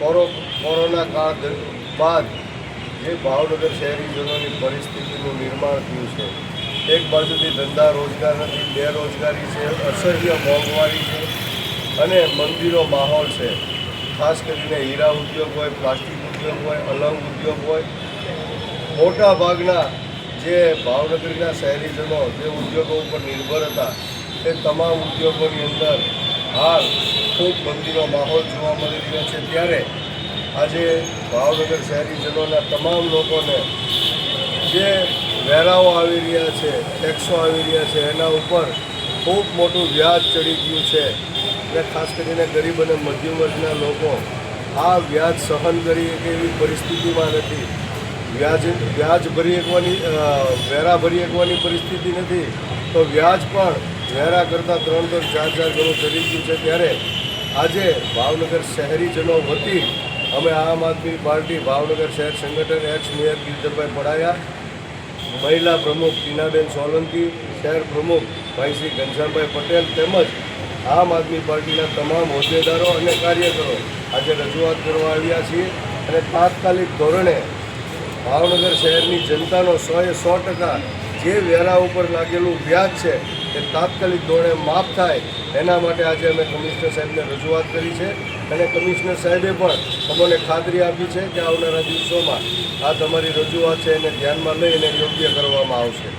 કાળ બાદ જે ભાવનગર શહેરીજનોની પરિસ્થિતિનું નિર્માણ થયું છે. એક બાજુથી ધંધા રોજગાર નથી બેરોજગારી છે, અસહ્ય મોંઘવારી છે અને મંદિરો માહોલ છે. ખાસ કરીને હીરા ઉદ્યોગ હોય, પ્લાસ્ટિક ઉદ્યોગ હોય, અલંગ ઉદ્યોગ હોય. મોટા ભાગના જે ભાવનગરના શહેરીજનો જે ઉદ્યોગો ઉપર નિર્ભર હતા, તે તમામ ઉદ્યોગોની અંદર હાલ ખૂબ મંદીનો માહોલ જોવા મળી રહ્યો છે. ત્યારે આજે ભાવનગર શહેરીજનોના તમામ લોકોને જે વેરાઓ આવી રહ્યા છે, ટેક્સો આવી રહ્યા છે, એના ઉપર ખૂબ મોટું વ્યાજ ચડી ગયું છે. અને ખાસ કરીને ગરીબ અને મધ્યમ વર્ગના લોકો આ વ્યાજ સહન કરી શકે એવી પરિસ્થિતિમાં નથી. વ્યાજ વ્યાજ ભરી શકવાની વેરા ભરી શકવાની પરિસ્થિતિ નથી. તો વ્યાજ પણ વેરા કરતાં ત્રણ ત્રણ ચાર ચાર ગણું ચડી ગયું છે ત્યારે આજે ભાવનગર શહેરીજનો વતી અમે આમ આદમી પાર્ટી ભાવનગર શહેર સંગઠન એક્સ મેયર ગીરધરભાઈ પડાયા, મહિલા પ્રમુખ ટીનાબેન સોલંકી, શહેર પ્રમુખ ભાઈ શ્રી ઘનશ્યામભાઈ પટેલ તેમજ આમ આદમી પાર્ટીના તમામ હોદ્દેદારો અને કાર્યકરો આજે રજૂઆત કરવા આવ્યા છીએ અને તાત્કાલિક ધોરણે ભાવનગર શહેરની જનતાનો સોએ સો ટકા જે વેરા ઉપર લાગેલું વ્યાજ છે એ તાત્કાલિક ધોરણે માફ થાય. એના માટે આજે અમે કમિશનર સાહેબને રજૂઆત કરી છે અને કમિશનર સાહેબે પણ અમને ખાતરી આપી છે કે આવનારા દિવસોમાં આ તમારી રજૂઆત છે એને ધ્યાનમાં લઈને યોગ્ય કરવામાં આવશે.